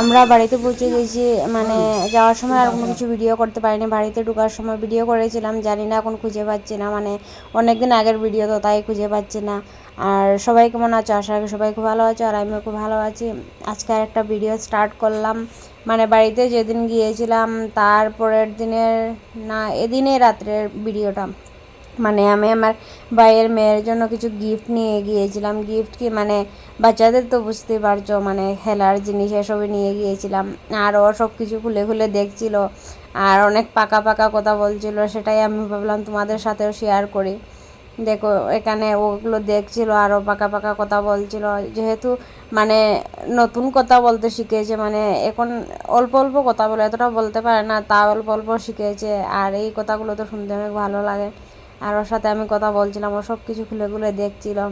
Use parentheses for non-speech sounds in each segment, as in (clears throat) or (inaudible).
আমরা বাড়িতে পৌঁছে গেছি মানে যাওয়ার সময় আর কোনো কিছু ভিডিও করতে পারিনি। বাড়িতে ঢোকার সময় ভিডিও করেছিলাম, জানি না এখন খুঁজে পাচ্ছি না মানে অনেক দিন আগের ভিডিও তো তাই খুঁজে পাচ্ছি না। আর সবাই কেমন আছো? আশা করি সবাই খুব ভালো আছো, আর আমিও খুব ভালো আছি। আজকে আর একটা ভিডিও স্টার্ট করলাম। মানে বাড়িতে যেদিন গিয়েছিলাম, তারপরের দিনের না এদিনে রাত্রের ভিডিওটা মানে আমি আমার ভাইয়ের মেয়ের জন্য কিছু গিফট নিয়ে গিয়েছিলাম। গিফট কি মানে বাচ্চাদের তো বুঝতে পারছ মানে খেলার জিনিস এসবই নিয়ে গিয়েছিলাম। আর ও সব কিছু খুলে খুলে দেখছিল আর অনেক পাকা পাকা কথা বলছিল, সেটাই আমি ভাবলাম তোমাদের সাথেও শেয়ার করি। দেখো, এখানে ওগুলো দেখছিল আরও পাকা পাকা কথা বলছিল। যেহেতু মানে নতুন কথা বলতে শিখেছে মানে এখন অল্প অল্প কথা বলে, এতটা বলতে পারে না, তা অল্প অল্প শিখেছে। আর এই কথাগুলো তো শুনতে অনেক ভালো লাগে। আর ওর সাথে আমি কথা বলছিলাম, ও সব কিছু খুলে খুলে দেখছিলাম।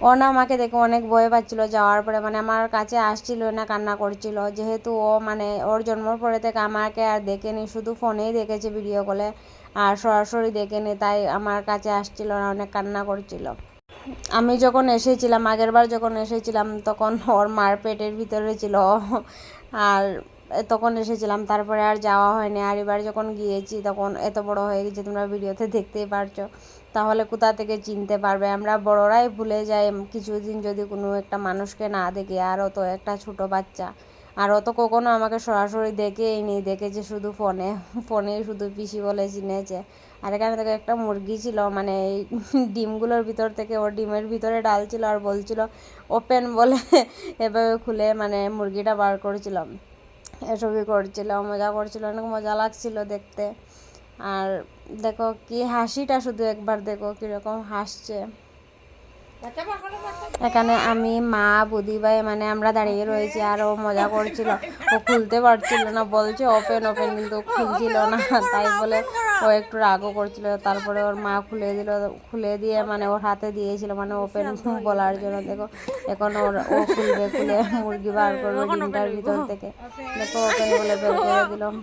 ও না আমাকে দেখে অনেক ভয় পাচ্ছিল, যাওয়ার পরে মানে আমার কাছে আসছিল না, কান্না করছিল। যেহেতু ও মানে ওর জন্মর পরে থেকে আমাকে আর দেখেনি, শুধু ফোনেই দেখেছে ভিডিও কলে আর সরাসরি দেখেনি, তাই আমার কাছে আসছিল না, অনেক কান্না করছিল। আমি যখন এসেছিলাম, আগের বার যখন এসেছিলাম, তখন ওর মার পেটের ভিতরে ছিল। আর তখন এসেছিলাম। তারপরে আর যাওয়া হয়নি। আর এবার যখন গিয়েছি, তখন এত বড় হয়ে গেছে, তোমরা ভিডিওতে (laughs) দেখতেই পারছ। তাহলে কোথা থেকে চিনতে পারবে? আমরা বড়রাই ভুলে যাই। কিছুদিন যদি কোনো একটা মানুষকে না দেখি আর অত একটা ছোট বাচ্চা। আর অত কখনো আমাকে সরাসরি দেখেই নি দেখেছে শুধু ফোনে। (laughs) ফোনেই শুধু পিসি বলে চিনেছে। আর এখানে থেকে একটা মুরগি ছিল মানে এই (laughs) ডিমগুলোর ভিতর থেকে ওর ডিমের ভিতরে ডাল ছিল আর বলছিল ওপেন বলে এভাবে খুলে মানে মুরগিটা বার করেছিলাম। এসবই করছিল, মজা করছিল, অনেক মজা লাগছিল দেখতে। আর দেখো কি হাসিটা শুধু একবার দেখো কীরকম হাসছে। এখানে আমি মা বুদি ভাই মানে আমরা দাঁড়িয়ে রয়েছি আর ও মজা করছিল। ও খুলতে পারছিল না, বলছে ওপেন ওপেন কিন্তু খুলছিল না, তাই বলে ও একটু রাগও করছিল তারপরে ওর মা খুলে দিল খুলে দিয়ে মানে ওর হাতে দিয়েছিল মানে ওপেন বলার জন্য দেখো এখন ওর ও খুলবে খুলে মুরগি বার করবে ডিমটার ভিতর থেকে। দেখো ওপেন বলে বের করে দিলাম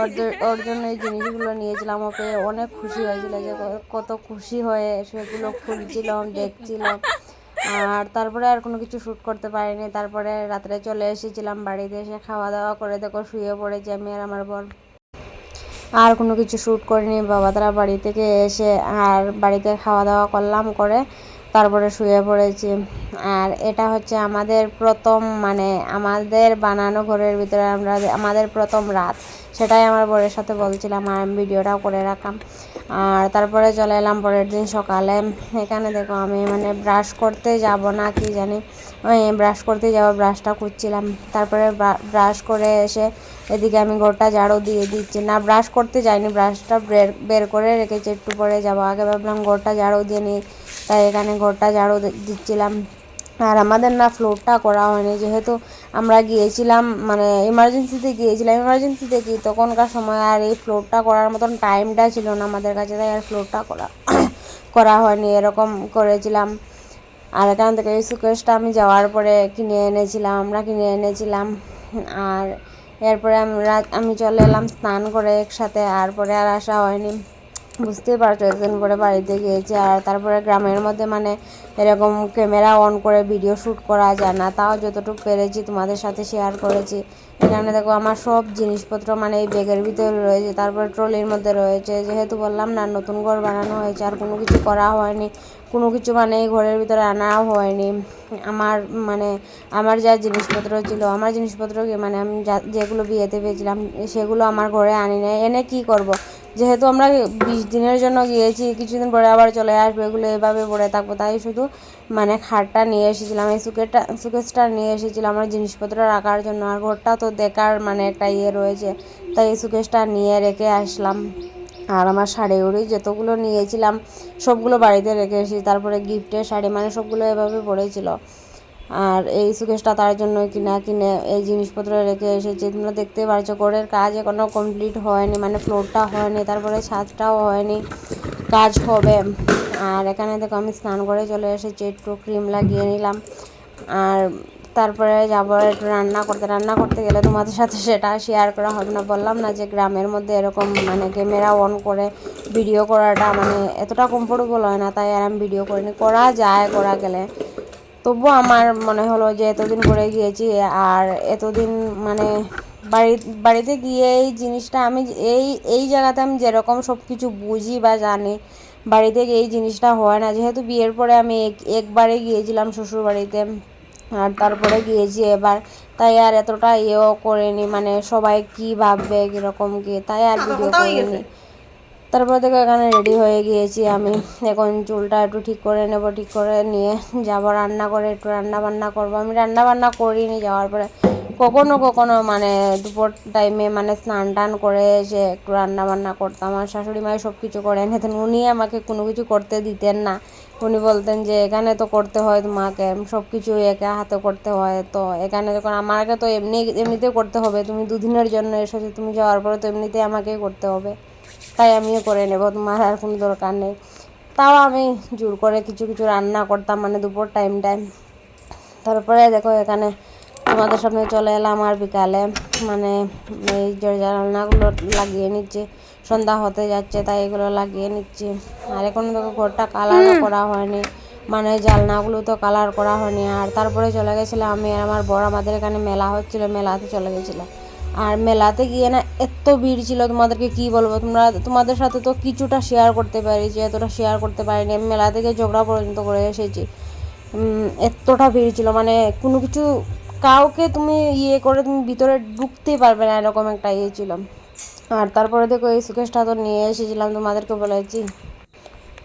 আর ওর জন্য এই জিনিসগুলো নিয়েছিলাম ওকে অনেক খুশি হয়েছিল যে কত খুশি হয়ে সেগুলো খুলছিলাম দেখছিলাম। আর তারপরে আর কোনো কিছু শ্যুট করতে পারিনি তারপরে রাত্রে চলে এসেছিলাম বাড়িতে এসে খাওয়া দাওয়া করে দেখো শুয়ে পড়েছি আমি আর আমার বোন আর কোনো কিছু শ্যুট করিনি। বাবা তারা বাড়ি থেকে এসে আর বাড়িতে খাওয়া দাওয়া করলাম করে তারপরে শুয়ে পড়েছি। আর এটা হচ্ছে আমাদের প্রথম মানে আমাদের বানানো ঘরের ভিতরে আমরা আমাদের প্রথম রাত, সেটাই আমার বরের সাথে বলছিলাম আর ভিডিওটাও করে রাখলাম। আর তারপরে চলে এলাম পরের দিন সকালে। এখানে দেখো আমি মানে ব্রাশ করতে যাব না, কি জানি। ব্রাশ করতে যাওয়া ব্রাশটা করছিলাম তারপরে ব্রাশ করে এসে এদিকে আমি ঘরটা ঝাড়ু দিয়ে দিচ্ছি। না ব্রাশ করতে যাইনি ব্রাশটা বের বের করে রেখেছি, একটু পরে যাব। আগে ভাবলাম ঘরটা ঝাড়ু দিয়ে নিই, তাই এখানে ঘরটা ঝাড়ু দিচ্ছিলাম। আর আমাদের না ফ্লোরটা করা হয়নি। যেহেতু আমরা গিয়েছিলাম মানে ইমার্জেন্সিতে গিয়েছিলাম ইমার্জেন্সিতে কি তখনকার সময় আর এই ফ্লোরটা করার মতন টাইমটা ছিল না আমাদের কাছে, তাই আর ফ্লোরটা করা (coughs) করা হয়নি। এরকম করেছিলাম। আর এখান থেকে এই সুকেশটা আমি যাওয়ার পরে কিনে এনেছিলাম, আমরা কিনে এনেছিলাম। আর এরপরে আমরা, আমি চলে এলাম স্নান করে একসাথে, আর পরে আর আসা হয়নি। বুঝতেই পারছ একদিন পরে বাড়িতে গিয়েছি আর তারপরে গ্রামের মধ্যে মানে এরকম ক্যামেরা অন করে ভিডিও শ্যুট করা যায় না। তাও যতটুকু পেরেছি তোমাদের সাথে শেয়ার করেছি। এখানে দেখো আমার সব জিনিসপত্র মানে এই ব্যাগের ভিতরে রয়েছে, তারপরে ট্রলির মধ্যে রয়েছে। যেহেতু বললাম না, নতুন ঘর বানানো হয়েছে আর কোনো কিছু করা হয়নি, কোনো কিছু মানে এই ঘরের ভিতরে আনাও হয়নি। আমার মানে আমার যা জিনিসপত্র ছিল, আমার জিনিসপত্র কি মানে আমি যেগুলো বিয়েতে পেয়েছিলাম, সেগুলো আমার ঘরে আনি নাই। এনে কি করব। যেহেতু আমরা বিশ দিনের জন্য গিয়েছি, কিছুদিন পরে আবার চলে আসবে, এগুলো এভাবে পড়ে থাকব। তাই শুধু মানে খাটটা নিয়ে এসেছিলাম, এই সুকেটটা সুকেসটা নিয়ে এসেছিলাম আমার জিনিসপত্র রাখার জন্য। আর ঘরটা তো দেখার মানে একটা ইয়ে রয়েছে, তাই এই সুকেসটা নিয়ে রেখে আসলাম। আর আমার শাড়ি উড়ি যতগুলো নিয়েছিলাম, সবগুলো বাড়িতে রেখে এসেছি। তারপরে গিফটের শাড়ি মানে সবগুলো এভাবে পড়েছিল আর এই সুকেশটা তার জন্য কিনা কিনে এই জিনিসপত্র রেখে এসেছি। তোমরা দেখতে পারছ ঘরের কাজ এখনও কমপ্লিট হয়নি মানে ফ্লোরটা হয়নি, তারপরে ছাদটাও হয়নি, কাজ হবে। আর এখানে দেখো আমি স্নান করে চলে এসেছি, একটু ক্রিম লাগিয়ে নিলাম। আর তারপরে যাব একটু রান্না করতে। রান্না করতে গেলে তোমাদের সাথে সেটা শেয়ার করা হবে না। বললাম না যে গ্রামের মধ্যে এরকম মানে ক্যামেরা অন করে ভিডিও করাটা মানে এতটা কমফোর্টেবল হয় না, তাই আর আমি ভিডিও করিনি। করা যায়, করা গেলে। তবুও আমার মনে হলো যে এতদিন পরে গিয়েছি আর এতদিন মানে বাড়ি বাড়িতে গিয়ে এই জিনিসটা আমি এই এই জায়গাতে আমি যেরকম সব কিছু বুঝি বা জানি বাড়িতে গিয়ে এই জিনিসটা হয় না। যেহেতু বিয়ের পরে আমি এক একবারে গিয়েছিলাম শ্বশুর বাড়িতে আর তারপরে গিয়েছি এবার তাই আর এতটা ইয়েও করিনি মানে সবাই কি ভাববে কীরকম কি তাই আর ভিডিও করিনি। তারপর দেখো এখানে রেডি হয়ে গিয়েছি আমি। এখন চুলটা একটু ঠিক করে নেব, ঠিক করে নিয়ে যাব রান্না করে, একটু রান্না বান্না করব। আমি রান্না বান্না করিনি যাওয়ার পরে। কখনো কখনো মানে দুপুর টাইমে মানে স্নান টান করে এসে একটু রান্না বান্না করতাম। আমার শাশুড়ি মাই সব কিছু করে নিতেন উনি আমাকে কোনো কিছু করতে দিতেন না। উনি বলতেন যে, এখানে তো করতে হয় তোমাকে। সব কিছু একা হাতে করতে হয় তো। এখানে যখন আমাকে তো এমনি, এমনিতেই করতে হবে। তুমি দুদিনের জন্য এসেছ। তুমি যাওয়ার পরে তো এমনিতেই আমাকেই করতে হবে। তাই আমিও করে নেব তোমার আর কোনো দরকার নেই। তাও আমি জোর করে কিছু কিছু রান্না করতাম মানে দুপুর টাইম টাইম তারপরে দেখো এখানে তোমাদের সামনে চলে এলাম আর বিকালে। মানে এই যে জানলাগুলো লাগিয়ে নিচ্ছি সন্ধ্যা হতে যাচ্ছে তাই এগুলো লাগিয়ে নিচ্ছি। আর এখন দেখো ঘরটা কালারও করা হয়নি মানে জানলাগুলো তো কালার করা হয়নি। আর তারপরে চলে গেছিলাম আমি আর আমার বড় আমাদের এখানে মেলা হচ্ছিল মেলাতে চলে গেছিলাম। আর মেলাতে গিয়ে না এত ভিড় ছিল তোমাদেরকে কি বলব? তোমরা, তোমাদের সাথে তো কিছুটা শেয়ার করতে পারিছি এতটা শেয়ার করতে পারিনি। আমি মেলা থেকে ঝগড়া পর্যন্ত করে এসেছি। এতটা ভিড় ছিল। মানে কোনো কিছু, কাউকে তুমি ইয়ে করে তুমি ভিতরে ঢুকতেই পারবে না, এরকম একটা ইয়ে ছিল। আর তারপরে দেখো এই সুকেশটা তো নিয়ে এসেছিলাম তোমাদেরকে বলেছি।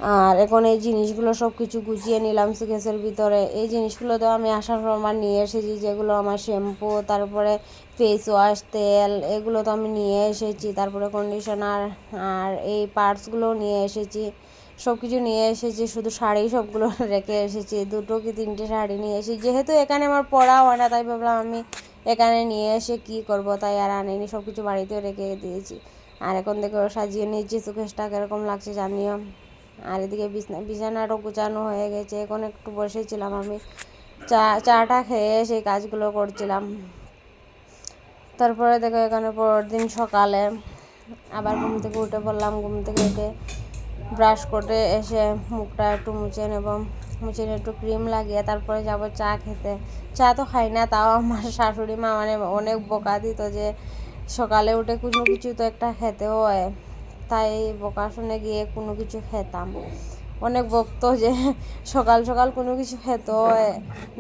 আর এখন এই জিনিসগুলো সব কিছু গুছিয়ে নিলাম সুকেসের ভিতরে। এই জিনিসগুলো তো আমি আসার সময় নিয়ে এসেছি, যেগুলো আমার শ্যাম্পু, তারপরে ফেস ওয়াশ তেল, এগুলো তো আমি নিয়ে এসেছি, তারপরে কন্ডিশনার আর এই পার্টসগুলো নিয়ে এসেছি সব কিছু নিয়ে এসেছি, শুধু শাড়ি সবগুলো (laughs) রেখে এসেছি, দুটো কি তিনটে শাড়ি নিয়ে এসেছি, যেহেতু এখানে আমার পড়া হয় না, তাই ভাবলাম আমি এখানে নিয়ে এসে কি করব, তাই আর আনিনি সব কিছু বাড়িতেও রেখে দিয়েছি। আর এখন দেখো সাজিয়ে নিয়েছি, সুকেশটা কীরকম লাগছে জানিও। আর এদিকে বিছনা বিছানাটাও গুছানো হয়ে গেছে। এখন একটু বসেছিলাম আমি। চা, চাটা খেয়ে সেই কাজগুলো করছিলাম। তারপরে দেখো এখানে পরের দিন সকালে আবার ঘুম থেকে উঠে পড়লাম। ঘুম থেকে উঠে ব্রাশ করে এসে মুখটা একটু মুছে নেব। মুছে নিয়ে একটু ক্রিম লাগিয়ে তারপরে যাব চা খেতে। চা তো খাই না, তাও আমার শাশুড়ি মা মানে অনেক বোকা দিত যে সকালে উঠে কোনো কিছু তো একটা খেতে হয়। তাই বোকা শুনে গিয়ে কোনো কিছু খেতাম। অনেক বকতো যে সকাল সকাল কোনো কিছু খেতে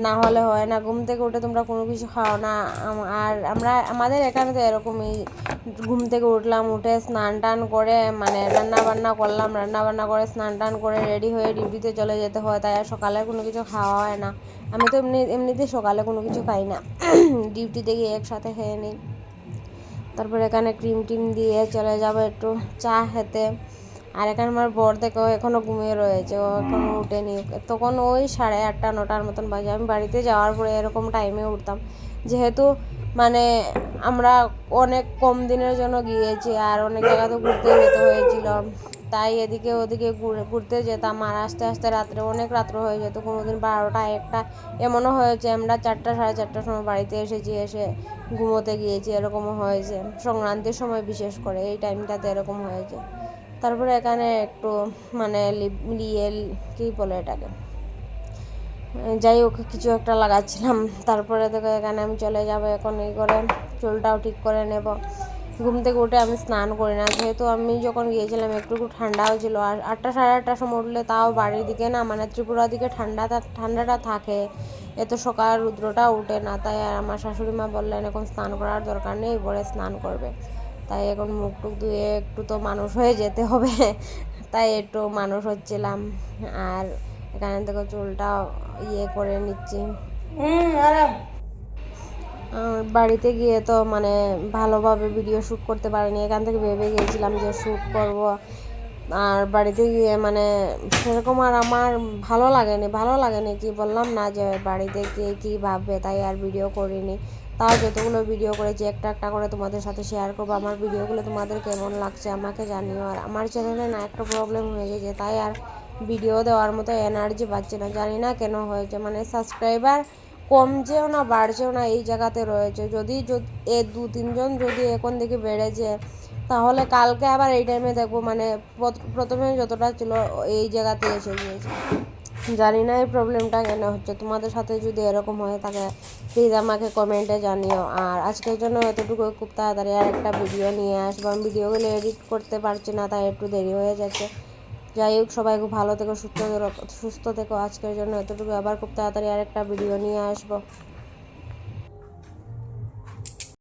না হলে হয় না, ঘুম থেকে উঠে তোমরা কোনো কিছু খাও না। আর আমরা, আমাদের এখানে তো এরকমই, ঘুম থেকে উঠলাম, উঠে স্নান টান করে মানে রান্না বান্না করলাম, রান্না বান্না করে স্নান টান করে রেডি হয়ে ডিউটিতে চলে যেতে হয়, তাই আর সকালে কোনো কিছু খাওয়া হয় না। আমি তো এমনি এমনিতেই সকালে কোনো কিছু খাই না। (clears throat) ডিউটিতে গিয়ে একসাথে খেয়ে নিই। তারপর এখানে ক্রিম টিম দিয়ে চলে যাব একটু চা খেতে। আর এখানে আমার বর দেখো এখনও ঘুমিয়ে রয়েছে, ও এখনও উঠেনি। তখন ওই সাড়ে আটটা, নটার মতন বাজে। আমি বাড়িতে যাওয়ার পরে এরকম টাইমে উঠতাম। যেহেতু মানে আমরা অনেক কম দিনের জন্য গিয়েছি আর অনেক জায়গাতে ঘুরতে যেতে হয়েছিল। তাই এদিকে ওদিকে ঘুরে, ঘুরতে যেতাম। আর আস্তে আস্তে রাত্রে, অনেক রাত্র হয়ে যেত। কোনো দিন বারোটা, একটা এমনও হয়েছে, আমরা চারটা, সাড়ে চারটার সময় বাড়িতে এসেছি, এসে ঘুমোতে গিয়েছি, এরকমও হয়েছে। সংক্রান্তির সময় বিশেষ করে, এই টাইমটাতে এরকম হয়েছে। তারপরে এখানে একটু মানে লিয়ে কী বলে এটাকে? যাই হোক, কিছু একটা লাগাচ্ছিলাম। তারপরে দেখো এখানে আমি চলে যাব এখন এই করে চুলটাও ঠিক করে নেব। ঘুম থেকে উঠে আমি স্নান করি না। যেহেতু আমি যখন গিয়েছিলাম, একটু একটু ঠান্ডাও ছিল আর আটটা সাড়ে আটটার সময় উঠলে তাও বাড়ির দিকে না মানে ত্রিপুরার দিকে ঠান্ডাটা ঠান্ডাটা থাকে। এত সকাল রুদ্রটা উঠে না। তাই আর আমার শাশুড়ি মা বললেন, এখন স্নান করার দরকার নেই পরে স্নান করবে। তাই এখন মুখ টুক ধুয়ে একটু তো মানুষ হয়ে যেতে হবে। তাই একটু মানুষ হচ্ছিলাম। আর এখানে থেকে চুলটা ইয়ে করে নিচ্ছি। বাড়িতে গিয়ে তো মানে ভালোভাবে ভিডিও শ্যুট করতে পারিনি। এখান থেকে ভেবে গিয়েছিলাম যে শ্যুট করব। আর বাড়িতে গিয়ে মানে সেরকম আর আমার ভালো লাগেনি ভালো লাগেনি। কি বললাম না যে বাড়িতে গিয়ে কী ভাববে তাই আর ভিডিও করিনি। তাও যতগুলো ভিডিও করেছি, একটা একটা করে তোমাদের সাথে শেয়ার করব। আমার ভিডিওগুলো তোমাদের কেমন লাগছে আমাকে জানিও। আর আমার চ্যানেলে না একটা প্রবলেম হয়ে গেছে, তাই আর ভিডিও দেওয়ার মতো এনার্জি পাচ্ছি না। জানি না কেন হয়েছে মানে সাবস্ক্রাইবার কমছেও না, বাড়ছেও না, এই জায়গাতে রয়েছে। যদি এ দু তিনজন যদি এখন থেকে বেড়েছে, তাহলে কালকে আবার এই টাইমে দেখব মানে প্রথমে যতটা ছিল, এই জায়গাতে এসে গিয়েছে। জানি না এই প্রবলেমটা কেন হচ্ছে। তোমাদের সাথে যদি এরকম হয়ে থাকে প্লিজ আমাকে কমেন্টে জানিও। আর আজকের জন্য এতটুকু খুব তাড়াতাড়ি আর একটা ভিডিও নিয়ে আসব। আমি ভিডিওগুলো এডিট করতে পারছি না, তাই একটু দেরি হয়ে যাচ্ছে। যাই হোক, সবাই খুব ভালো থেকো, সুস্থ সুস্থ থেকো। আজকের জন্য এতটুকু আবার খুব তাড়াতাড়ি আর একটা ভিডিও নিয়ে আসব।